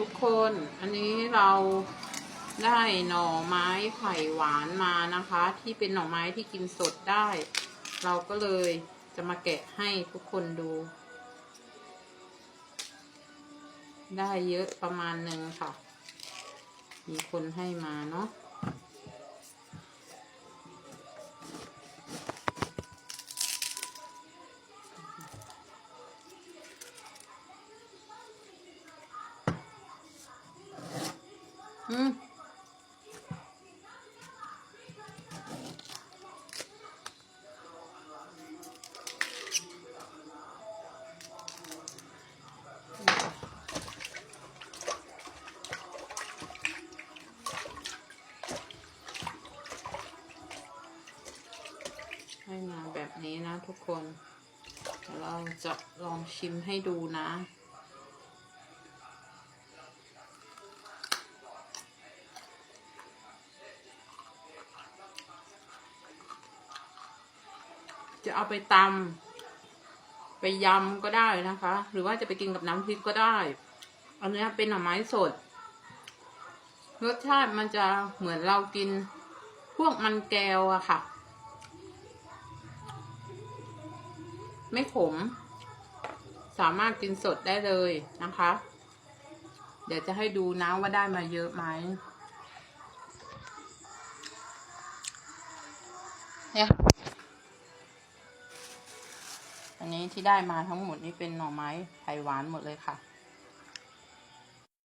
ทุกคนอันนี้เราได้หน่อไม้ไผ่หวานมานะคะ ที่เป็นหน่อไม้ที่กินสดได้ เราก็เลยจะมาแกะให้ทุกคนดู ได้เยอะประมาณหนึ่งค่ะ มีคนให้มาเนาะ อืมให้มาแบบนี้นะทุกคนเดี๋ยวเราจะลองชิมให้ดูนะ จะเอาไปตำไปยำก็ได้นะคะ หรือว่าจะไปกินกับน้ำพริกก็ได้ อันเนี้เป็นหน่อไม้สด รสชาติมันจะเหมือนเรากินพวกมันแก้วอะค่ะ ไม่ขม สามารถกินสดได้เลยนะคะ เดี๋ยวจะให้ดูนะว่าได้มาเยอะไหมเนี่ย อันนี้ที่ได้มาทั้งหมดนี่เป็นหน่อไม้ไผ่หวานหมดเลยค่ะ